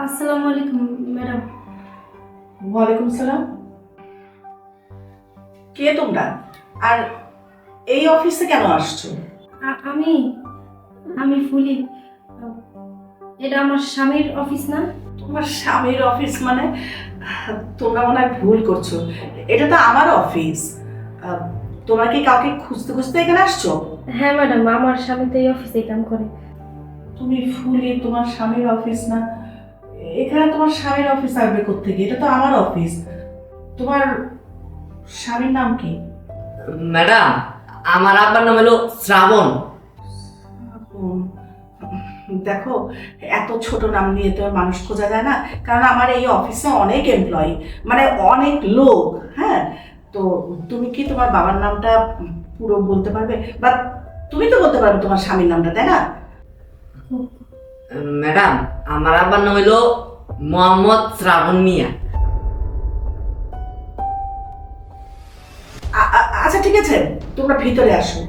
আসসালামু আলাইকুম ম্যাডাম। ওয়ালাইকুম সালাম। কে তোমরা? আর এই অফিসে কেন আসছো? আ- আমি আমি ফুলি। এটা আমার স্বামীর অফিস না? তোমার স্বামীর অফিস মানে? তোমরা মনে হয় ভুল করছ। এটা তো আমার অফিস। আহ, তোমরা কি কাউকে খুঁজতে খুঁজতে এখানে আসছো? হ্যাঁ ম্যাডাম আমার স্বামী তো এই অফিসে কাম করে। তুমি ফুলি তোমার স্বামীর অফিস না? এখানে তোমার স্বামীর অফিস আসবে কোথেকে এটা তো আমার অফিস তোমার স্বামীর নাম কি? ম্যাডাম আমার আব্বার নাম হলো শ্রাবণ। দেখো এত ছোট নাম নিয়ে তো মানুষ খোঁজা যায় না। কারণ আমার এই অফিসে অনেক এমপ্লয়ি মানে অনেক লোক হ্যাঁ? তো তুমি কি তোমার বাবার নামটা পুরো বলতে পারবে? বা তুমি তো বলতে পারবে তোমার স্বামীর নামটা তাই না? ম্যাডাম আমার আব্বার নাম হলো মোহাম্মদ শ্রাবণ মিয়া। আচ্ছা ঠিক আছে তোমরা ভিতরে আসো।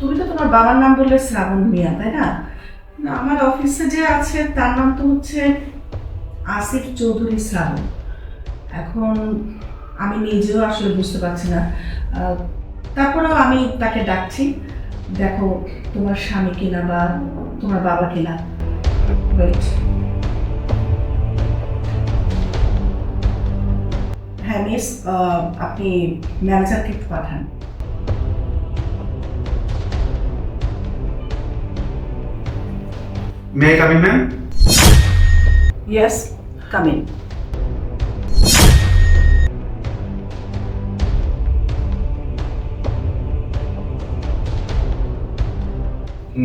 তুমি তো তোমার বাবার নাম বললে শ্রাবণ মিয়া তাই না? না, আমার অফিসে যে আছে তার নাম তো হচ্ছে আসিফ চৌধুরী শ্রাবণ। এখন আমি নিজেও আসলে বুঝতে পারছি না। তারপরেও আমি তাকে ডাকছি দেখো তোমার স্বামী কিনা বা তোমার বাবা কিনা? হ্যাঁ মিস আপনি ম্যানেজারকে একটু পাঠান। Come in, ma'am? Yes come in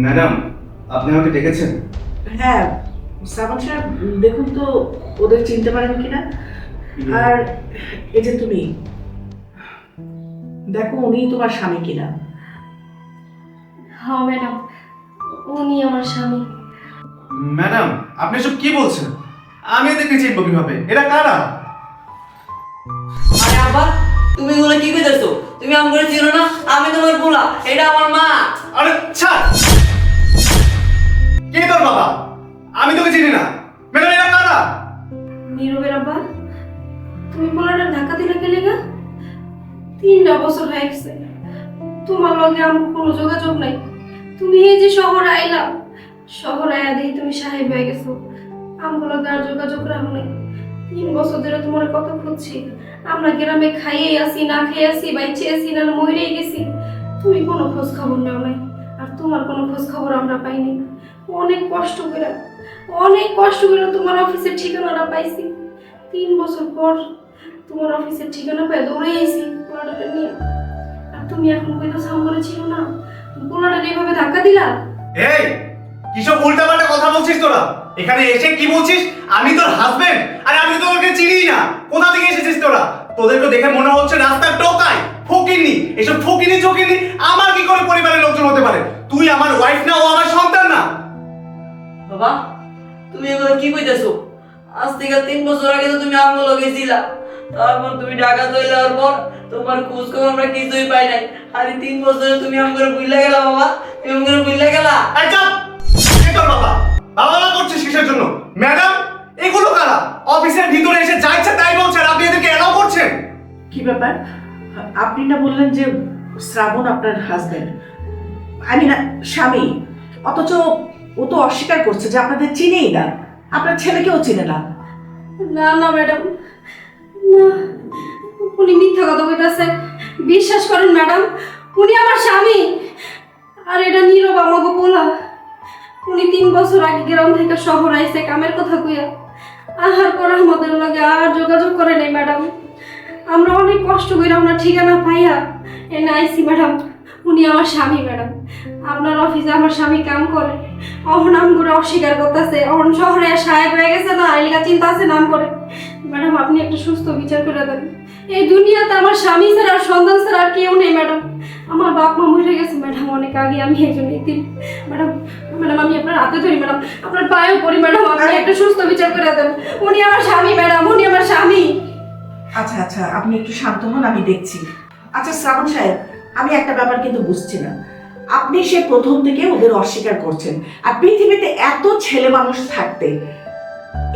madam আপনি আমাকে ডেকেছেন? হ্যাঁ শ্রাবণ সাহেব দেখুন তো ওদের চিনতে পারেন কিনা? আর এই যে তুমি দেখো উনি তোমার স্বামী কিনা? হ্যাঁ ম্যাডাম উনি আমার স্বামী। ম্যাডাম আপনি সব কি বলছেন? আমি এদেরকে চিনবো কীভাবে? এরা কারা? আরে আব্বা তুমি এগুলো কি কইতেছো? তুমি আম করে চিনো না আমি তোমার পোলা এটা আমার মা। আরে ছাড়! আমি তোকে চিনি না। ম্যাডাম এরা কারা নীরবের আব্বা, তুমি পোলাটা ঢাকা দিলে গেলে গা তিনটা বছর হয়ে গেছে। তোমার লগে আমার কোনো যোগাযোগ নাই। তুমি এই যে শহর আইলাম শহর আয়া দেখি তুমি সাহেব হয়ে গেছো। আমগুলো লগে আর যোগাযোগ রাখো নাই। তিন বছর ধরে তোমার কত খুঁজছি। আমরা গ্রামে খাইয়ে আসি, না খেয়ে আসি, বাইচে আসি, না মরেই গেছি। তুমি কোনো খোঁজ খবর নাও নাই। আর তোমার কোনো খোঁজ খবর আমরা পাইনি। অনেক কষ্ট করে, অনেক কষ্ট করে তোমার অফিসের ঠিকানাটা পাইছি। তিন বছর পর তোমার অফিসের ঠিকানা পেয়ে দৌড়ে আইছি পোলাটাকে নিয়ে। আর তুমি এখন কইতো সামনে ছিল না, পোলাটাকে এভাবে ধাক্কা দিলা? এই, কিসব উল্টাপাল্টা কথা বলছিস তোরা? এখানে এসে কি বলছিস? আমি তোর হাজবেন্ড আর আমি তো তোকে চিনি না। কোথা থেকে এসেছিস তোরা? তোদেরকে দেখে মনে হচ্ছে রাস্তার টোকাই ফকিনি এসব ফকিনি চকিনি আমার কি করে পরিবারের লোকজন হতে পারে? তুই আমার ওয়াইফ না ও আমার সন্তান না। বাবা তুমি এগুলো কি কইতেছো? আজ থেকে তিন বছর আগে তো তুমি আমগুলো গেছিলা তারপর তুমি ঢাকা চলে যাওয়ার পর তোমার খোঁজ খবর আমরা কিছুই পাই নাই। আর এই তিন বছরে তুমি আম করে বুঝলে গেলা বাবা তুমি আম করে বুঝলে গেলা। এই চুপ! বাবা। বাবা করছিস কিসের জন্য? ম্যাডাম এগুলো কারা? অফিসের ভিতরে এসে যা ইচ্ছা তাই বলছেন আপনি এদেরকে এলাও করছেন? কি ব্যাপার? আপনি না বললেন যে শ্রাবণ আপনার হাজবেন্ড আমি না স্বামী। অথচ ও তো অস্বীকার করছে যে আপনাদের চিনেই না। আপনার ছেলেকেও চিনে না। না না, ম্যাডাম। না, উনি মিথ্যা কথা কইতাছে বিশ্বাস করেন, ম্যাডাম, উনি আমার স্বামী। আর এটা নীরব আমাকে পোলা। উনি তিন বছর আগে গ্রাম থেকে শহর আইসে কামের কথা কইয়া। আহার করে আমাদের লগে আর যোগাযোগ করে নাই, ম্যাডাম। আমরা অনেক কষ্ট করে আমরা ঠিকানা পাইয়া এনে আইসি ম্যাডাম। উনি আমার স্বামী, ম্যাডাম। আপনার অফিসে আমার স্বামী কাম করে। অহন নাম করে অস্বীকার করতেছে। অহন শহরে সাহেব হয়ে গেছে না, এলাকা চিন্তা আছে নাম করে। ম্যাডাম, আপনি একটা সুস্থ বিচার করে দেন। এই দুনিয়াতে আমার স্বামী ছাড়া আর সন্তান ছাড়া আর কেউ নেই, ম্যাডাম। আমার বাপ মা মরে গেছে, ম্যাডাম, অনেক আগে আমি একজন এতিম ম্যাডাম ম্যাডাম, আমি আপনার হাতে ধরি, ম্যাডাম। আপনার পায়েও পড়ি ম্যাডাম, আপনি একটা সুস্থ বিচার করে দেন। উনি আমার স্বামী, ম্যাডাম, উনি আমার স্বামী। আচ্ছা আচ্ছা আপনি একটু শান্ত হন, আমি দেখছি। আচ্ছা শ্রাবণ সাহেব, আমি একটা ব্যাপার কিন্তু বুঝছি না। আপনি সে প্রথম থেকে ওদের অস্বীকার করছেন। আর পৃথিবীতে এত ছেলে মানুষ থাকতে,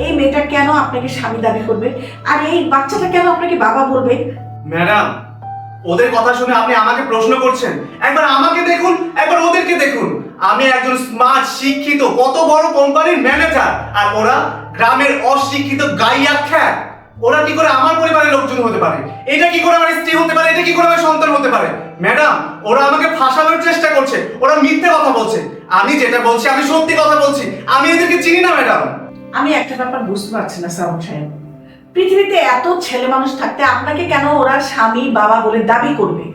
এই মেয়েটা কেন আপনাকে স্বামী দাবি করবে? আর এই বাচ্চাটা কেন আপনাকে বাবা বলবে? ম্যাডাম, ওদের কথা শুনে আপনি আমাকে প্রশ্ন করছেন। একবার আমাকে দেখুন, একবার ওদেরকে দেখুন। আমি একজন স্মার্ট, শিক্ষিত, কত বড় কোম্পানির ম্যানেজার। আর ওরা গ্রামের অশিক্ষিত গাইয়া খ্যাত। ওরা কি করে আমার পরিবারের লোকজন হতে পারে? এটা কি করে আমার স্ত্রী হতে পারে? এটা কি করে আমার সন্তান হতে পারে? ম্যাডাম, ওরা আমাকে ফাঁসানোর চেষ্টা করছে। ওরা মিথ্যে কথা বলছে। আমি যেটা বলছি, আমি সত্যি কথা বলছি। আমি এদেরকে চিনি না, ম্যাডাম। আমি একটা ব্যাপার বুঝতে পারছি না শ্রাবণ সাহেব। পৃথিবীতে এত ছেলে মানুষ থাকতে আপনাকে কেন ওরা স্বামী, বাবা বলে দাবি করবে?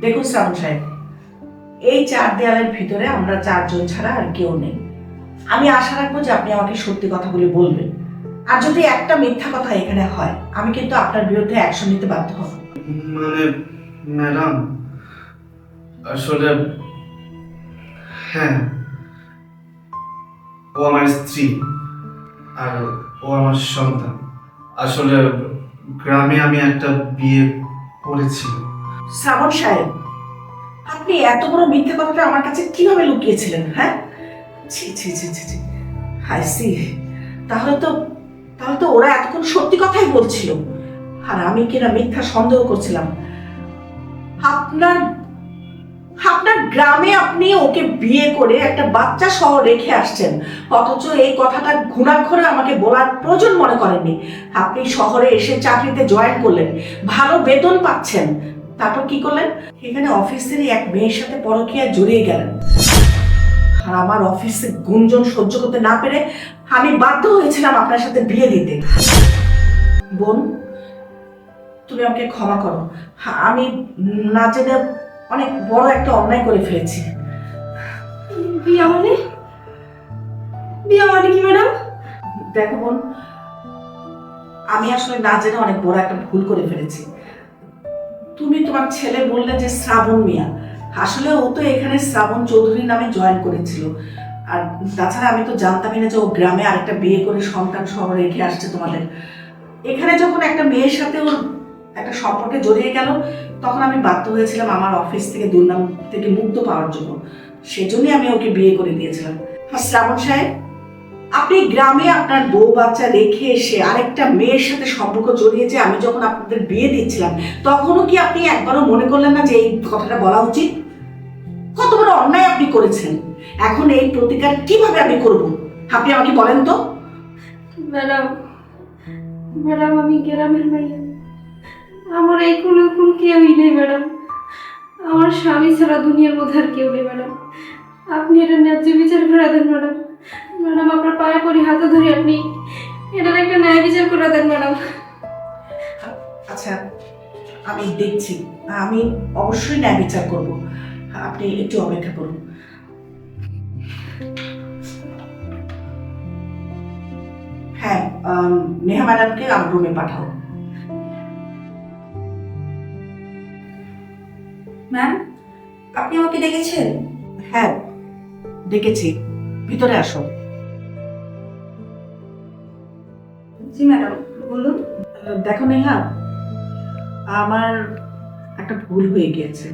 দেখুন শ্রাবণ সাহেব, এই চার দেয়ালের ভিতরে আমরা চারজন ছাড়া আর কেউ নেই। আমি আশা রাখব যে আপনি আমাকে সত্যি কথাগুলি বলবেন। আর যদি একটা মিথ্যা কথা এখানে হয় আমি কিন্তু আপনার বিরুদ্ধে অ্যাকশন নিতে বাধ্য হব। মানে ম্যাডাম আসলে হ্যাঁ ও আমার স্ত্রী আর ও আমার সন্তান। আসলে গ্রামে আমি একটা বিয়ে করেছিলাম। শ্রাবণ সাহেব আপনি এত বড় মিথ্যা কথাটা আমার কাছে কীভাবে লুকিয়েছিলেন হ্যাঁ? ছি ছি ছি ছি ছি। হাই সি তাহলে তো তাহলে তো ওরা এতক্ষণ সত্যি কথাই বলছিল। আর আমি কিনা মিথ্যা সন্দেহ করছিলাম? আপনার আপনার গ্রামে আপনি ওকে বিয়ে করে একটা বাচ্চা সহ রেখে আসছেন। অথচ এই কথাটা ঘুণাক্ষরে আমাকে বলার প্রয়োজন মনে করেননি। আপনি শহরে এসে চাকরিতে জয়েন করলেন, ভালো বেতন পাচ্ছেন। তারপর কি করলেন? এখানে অফিসেরই এক মেয়ের সাথে পরকীয়ায় জড়িয়ে গেলেন। আর আমার অফিসে গুঞ্জন সহ্য করতে না পেরে আমি বাধ্য হয়েছিলাম আপনার সাথে বিয়ে দিতে। বোন তুমি আমাকে ক্ষমা করো। আমি না জেনে অনেক বড় একটা অন্যায় করে ফেলেছি। বিয়া মানে? বিয়া মানে কি ম্যাডাম? দেখো বোন আমি আসলে না জেনে অনেক বড় একটা ভুল করে ফেলেছি। তুমি তোমার ছেলে বললে যে শ্রাবণ মিয়া। আসলে ও তো এখানে শ্রাবণ চৌধুরী নামে জয়েন করেছিল। আর তাছাড়া আমি তো জানতামই না যে ও গ্রামে আরেকটা বিয়ে করে সন্তান সহ রেখে আসছে তোমাদের। এখানে যখন একটা মেয়ের সাথে ওর একটা সম্পর্কে জড়িয়ে গেল, তখন আমি বাধ্য হয়েছিলাম আমার অফিস থেকে দুর্নাম থেকে মুক্ত পাওয়ার জন্য। সেজন্যই আমি ওকে বিয়ে করে দিয়েছিলাম। আর শ্রাবণ সাহেব, আপনি গ্রামে আপনার বউ বাচ্চা রেখে এসে আরেকটা মেয়ের সাথে সম্পর্ক জড়িয়েছে আমি যখন আপনাদের বিয়ে দিচ্ছিলাম, তখনও কি আপনি একবারও মনে করলেন না যে এই কথাটা বলা উচিত? কত বড় অন্যায় আপনি করেছেন। এখন এই প্রতিকার কীভাবে আমি করব? আপনি আমাকে বলেন তো। ম্যাডাম ম্যাডাম আমি গ্রামের মাইয়া আমার এই কোনো কোন কেউই নেই ম্যাডাম। আমার স্বামী ছাড়া দুনিয়ার মধ্যে আর কেউ নেই ম্যাডাম। আপনি এটা ন্যায্য বিচার করে দেন ম্যাডাম। ম্যাডাম আপনার পায়ে পরি হাতে ধরে আপনি এটার একটা ন্যায় বিচার করে দেন ম্যাডাম। আচ্ছা আমি দেখছি। আমি অবশ্যই ন্যায় বিচার করব। আপনি একটু অপেক্ষা করুন। নেহা ম্যাডামকে আমার রুমে পাঠাও। ম্যাম আপনি আমাকে ডেকেছেন? হ্যাঁ ডেকেছি। ভিতরে আসো। জি ম্যাডাম বলুন। দেখো নেহা আমার একটা ভুল হয়ে গিয়েছে।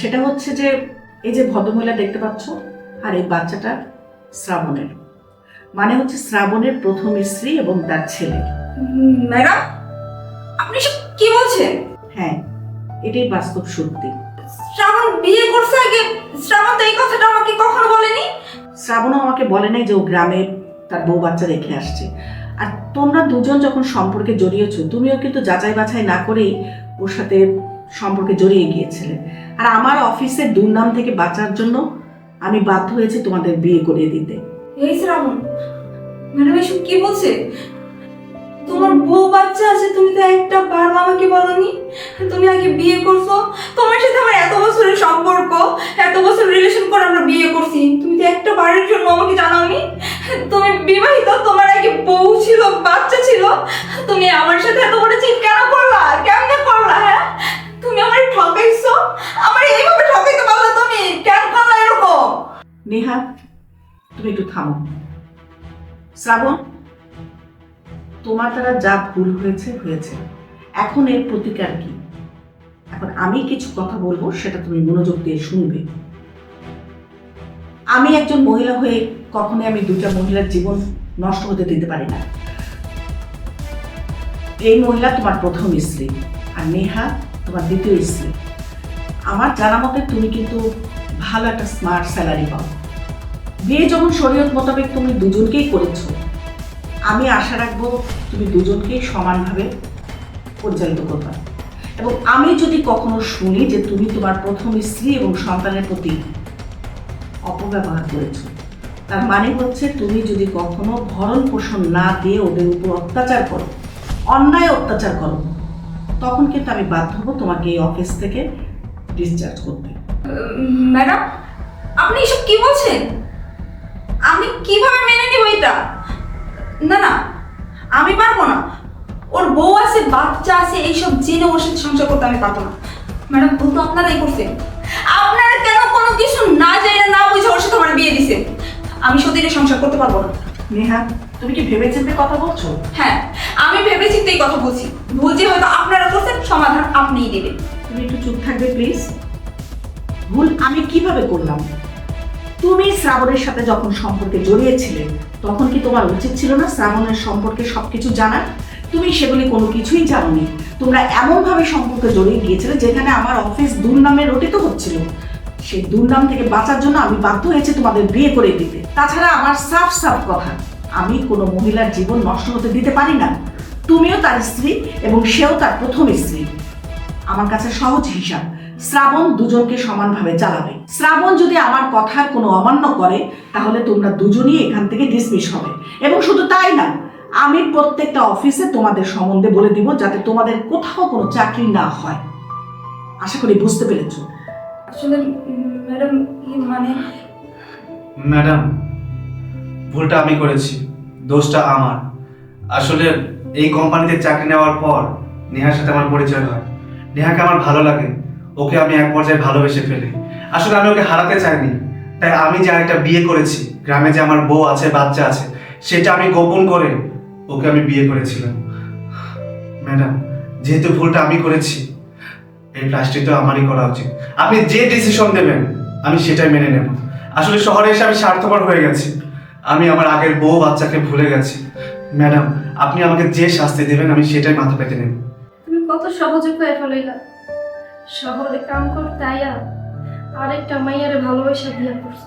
সেটা হচ্ছে যে এই যে ভদ্রমহিলা দেখতে পাচ্ছ আর এই বাচ্চাটা শ্রাবণের। মানে হচ্ছে শ্রাবণের প্রথম স্ত্রী এবং তার ছেলে। ম্যাডাম আপনি সব কি বলছেন? হ্যাঁ এটাই বাস্তব সত্যি। শ্রাবণ বিয়ে করছে আগে? শ্রাবণ তো এই কথাটা আমাকে কখনো বলেনি? শ্রাবণও আমাকে বলে নাই যে ও গ্রামে তার বউ বাচ্চা রেখে আসছে। আর তোমরা দুজন যখন সম্পর্কে জড়িয়েছো তুমিও কিন্তু যাচাই বাছাই না করেই ওর সাথে সম্পর্কে জড়িয়ে গিয়েছিলে। আর আমার অফিসের দুর্নাম থেকে বাঁচার জন্য আমি বাধ্য হয়েছি তোমাদের বিয়ে করিয়ে দিতে। এই শ্রাবণ ম্যাডাম এসব কি বলছে? তোমার বউ বাচ্চা আছে, তুমি তো একটা বার আমাকে বলনি? তুমি আগে বিয়ে করছ? তোমার সাথে আমার এত বছরের সম্পর্ক, এত বছর রিলেশন করে আমরা বিয়ে করছি, তুমি তো একটা বারের জন্য আমাকে জানাওনি? তুমি বিবাহিত, তোমার আগে বউ ছিল, বাচ্চা ছিল, তুমি আমার সাথে এত বড় চিট কেন করলা? কেমনে করলা হ্যাঁ? তুমি আমার ঠকাইছো? আমার এইভাবে ঠকাইতে পারলা তুমি? কেন করলা এরকম? নেহা তুমি একটু থামো। শ্রাবণ, তোমার দ্বারা যা ভুল হয়েছে হয়েছে। এখন এর প্রতিকার কি? এখন আমি কিছু কথা বলব, সেটা তুমি মনোযোগ দিয়ে শুনবে। আমি একজন মহিলা হয়ে কখনোই আমি দুটা মহিলার জীবন নষ্ট হতে দিতে পারি না। এই মহিলা তোমার প্রথম স্ত্রী আর নেহা তোমার দ্বিতীয় স্ত্রী। আমার জানা মতে তুমি কিন্তু ভালো একটা স্মার্ট স্যালারি পাও। বিয়ে যখন শরীয়ত মোতাবেক তুমি দুজনকেই করেছ, আমি আশা রাখব তুমি দুজনকেই সমানভাবে পরিচালিত করবে। এবং আমি যদি কখনো শুনি যে তুমি তোমার প্রথম স্ত্রী এবং সন্তানের প্রতি অপব্যবহার করেছ, তার মানে হচ্ছে তুমি যদি কখনো ভরণ পোষণ না দিয়ে ওদের উপর অত্যাচার করো, অন্যায় অত্যাচার করো, তখন কিন্তু আমি বাধ্য হব তোমাকে এই অফিস থেকে ডিসচার্জ করতে। ম্যাডাম, আপনি এসব কি বলছেন? আমি কীভাবে মেনে নিব এটা? না না আমি পারব না। ওর বউ আছে বাচ্চা আছে এইসব জেনে ওর সাথে সংসার করতে আমি পারব না। ম্যাডাম ভুল তো আপনারাই করছেন। আপনারা কেন কোনো কিছু না জেনে না বুঝে ওর সাথে আমার বিয়ে দিছেন? আমি সত্যি এটা সংসার করতে পারব না। নেহা তুমি কি ভেবে চিন্তে কথা বলছো? হ্যাঁ আমি ভেবে চিন্তেই কথা বলছি। ভুল যে হয়তো আপনারা করছেন সমাধান আপনিই দেবেন। তুমি একটু চুপ থাকবে প্লিজ। ভুল আমি কীভাবে করলাম? তুমি শ্রাবণের সাথে যখন সম্পর্কে জড়িয়েছিলে, তখন কি তোমার উচিত ছিল না শ্রাবণের সম্পর্কে সবকিছু জানার? তুমি সেগুলি কোনো কিছুই জানোনি। তোমরা এমনভাবে সম্পর্কে জড়িয়ে গিয়েছিলে যেখানে আমার অফিস দুর্নামে রটিত হচ্ছিল। সেই দুর্নাম থেকে বাঁচার জন্য আমি বাধ্য হয়েছে তোমাদের বিয়ে করে দিতে। তাছাড়া আমার সাফ সাফ কথা, আমি কোনো মহিলার জীবন নষ্ট হতে দিতে পারি না। তুমিও তার স্ত্রী এবং সেও তার প্রথম স্ত্রী। আমার কাছে সহজ হিসাব শ্রাবণ দুজনকে সমানভাবে চালাবে শ্রাবণ যদি আমার কথার কোনো অমান্য করে তাহলে তোমরা দুজনই এখান থেকে ডিসমিস হবে। এবং শুধু তাই না আমি প্রত্যেকটা অফিসে তোমাদের সম্বন্ধে বলে দিব যাতে তোমাদের কোথাও কোনো চাকরি না হয়। আশা করি বুঝতে পেরেছ? আসলে ম্যাডাম মানে? ম্যাডাম ভুলটা আমি করেছি। দোষটা আমার। আসলে এই কোম্পানিতে চাকরি নেওয়ার পর নেহার সাথে আমার পরিচয় হয়। নেহাকে আমার ভালো লাগে। ওকে আমি এক পর্যায়ে ভালোবেসে ফেলি। আসলে আমি ওকে হারাতে চাইনি। তাই আমি যে একটা বিয়ে করেছি, গ্রামে যে আমার বউ আছে, বাচ্চা আছে, সেটা আমি গোপন করে ওকে আমি বিয়ে করেছিলাম। ম্যাডাম, যেহেতু ভুলটা আমি করেছি, এই প্লাস্টিক তো আমারই করা উচিত। আপনি যে ডিসিশন দেবেন, আমি সেটাই মেনে নেব। আসলে শহরে এসে আমি স্বার্থপর হয়ে গেছি। আমি আমার আগের বউ বাচ্চাকে ভুলে গেছি। ম্যাডাম, আপনি আমাকে যে শাস্তি দেবেন, আমি সেটাই মাথা পেতে নেব। তুমি কত সহজে কয়ে ফেলাইলা। শহরে কাম করতে আয়া আরেকটা মাইয়ারে ভালোবাসা বিয়ে করছ।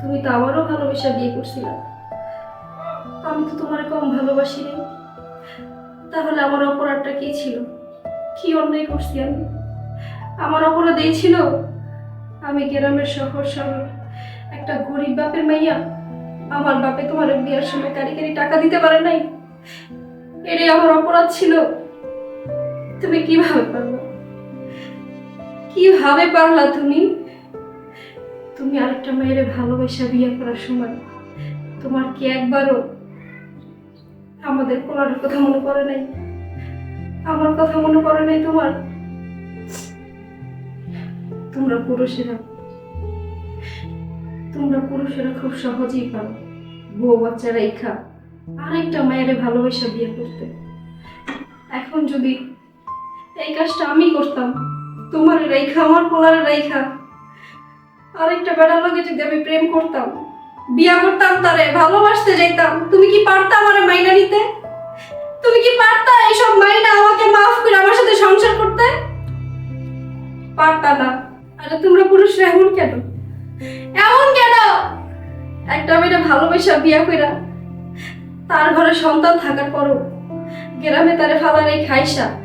তুমি তো আমারও ভালোবাসা বিয়ে করছিলা। আমি তো তোমার কম ভালোবাসি নি তাহলে আমার অপরাধটা কি ছিল? কি অন্যায় করছি আমি? আমার অপরাধ এই ছিল, আমি গ্রামের শহর শহর একটা গরিব বাপের মাইয়া, আমার বাপে তোমার বিয়ার সময় কারি কারি টাকা দিতে পারে নাই। এটাই আমার অপরাধ ছিল। তুমি কীভাবে পারলা কীভাবে পারলা তুমি? তুমি আরেকটা মেয়ের ভালোবাসা বিয়ে করার সময় তোমার কি একবারও আমাদের পোলারের কথা মনে পড়ে নাই? আমার কথা মনে পড়ে নাই তোমার? তোমরা পুরুষেরা তোমরা পুরুষেরা খুব সহজেই পারো বউ বাচ্চা রেখা আরেকটা মায়ের ভালোবাসা বিয়ে করতে। এখন যদি এই কাজটা আমি করতাম তোমার রেখা আমার পোলার রেখা আরেকটা বেড়ার লগে যদি আমি প্রেম করতাম, বিয়া করতাম তারে, ভালোবাসতে যাইতাম, তুমি কি পারতা আমার মাইনা নিতে? তুমি কি পারতা এইসব মাইনা আমাকে মাফ করে আমার সাথে সংসার করতে? পারতা না। আরে তোমরা পুরুষরা এমন কেন? এমন কেন? একটা মেয়েটা ভালোবাসা বিয়া কইরা তার ঘরে সন্তান থাকার পরও গ্রামে তারে ফালারে খাইসা।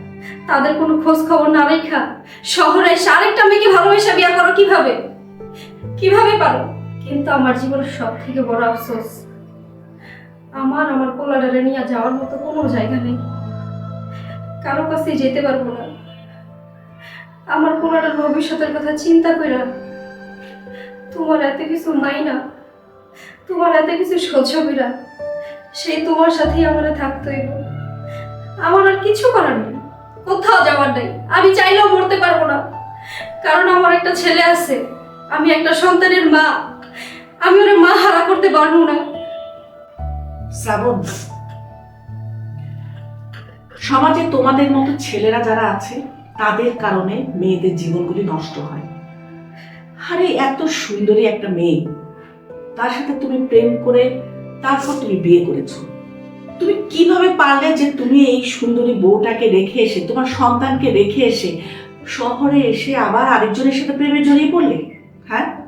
তাদের কোনো খোঁজ খবর না রেখা শহরে এসে আরেকটা মেয়েকে ভালোবাসা বিয়া করো কীভাবে? কীভাবে পারো? কিন্তু আমার জীবনের সব থেকে বড় আফসোস, আমার আমার পোলাডারে নিয়ে যাওয়ার মতো কোনো জায়গা নেই। কারও কাছে যেতে পারব না। আমার পোলাডার ভবিষ্যতের কথা চিন্তা কইরা তোমার এত কিছু নাই না, তোমার এত কিছু সহ্য কইরা সেই তোমার সাথেই আমার হইব। আমার আর কিছু করার নেই। কোথাও যাওয়ার নেই। আমি চাইলেও মরতে পারব না। কারণ আমার একটা ছেলে আছে। আমি একটা সন্তানের মা। আমি ওর মা হারা করতে পারব না। সমাজে তোমাদের মতো ছেলেরা যারা আছে, তাদের কারণে মেয়েদের জীবনগুলি নষ্ট হয়। আরে, এত সুন্দরী একটা মেয়ে। তার সাথে তুমি প্রেম করে, তারপর তুমি বিয়ে করেছ। তুমি কীভাবে পারলে যে তুমি এই সুন্দরী বউটাকে রেখে এসে, তোমার সন্তানকে রেখে এসে শহরে এসে আবার আরেকজনের সাথে প্রেমে জড়িয়ে পড়লে? হ্যাঁ?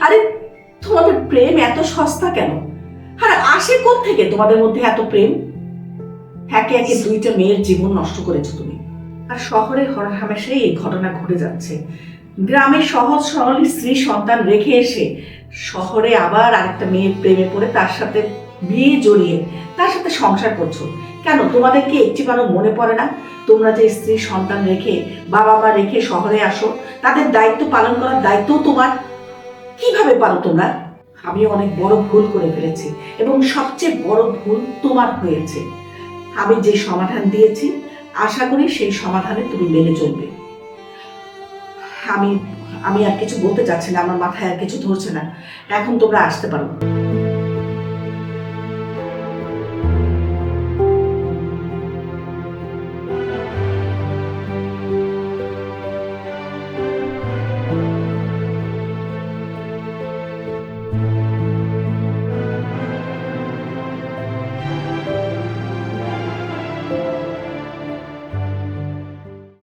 আরে, তোমাদের প্রেম এত সস্তা কেন? হ্যাঁ আসে থেকে তোমাদের মধ্যে এত প্রেম? একে একে দুইটা মেয়ের জীবন নষ্ট করেছ তুমি। আর শহরে হর হামেশাই এই ঘটনা ঘটে যাচ্ছে। গ্রামে সহজ সরল স্ত্রী সন্তান রেখে এসে শহরে আবার আরেকটা মেয়ের প্রেমে পড়ে, তার সাথে বিয়ে জড়িয়ে তার সাথে সংসার করছ। কেন? তোমাদেরকে একটিবারও মনে পড়ে না? তোমরা যে স্ত্রী সন্তান রেখে, বাবা মা রেখে শহরে আসো, তাদের দায়িত্ব পালন করার দায়িত্ব তোমার? কীভাবে পারো তোমরা? আমি অনেক বড় ভুল করে ফেলেছি এবং সবচেয়ে বড় ভুল তোমার হয়েছে। আমি যে সমাধান দিয়েছি, আশা করি সেই সমাধানে তুমি মেনে চলবে। আমি আমি আর কিছু বলতে চাচ্ছি না, আমার মাথায় আর কিছু ধরছে না। এখন তোমরা আসতে পারো।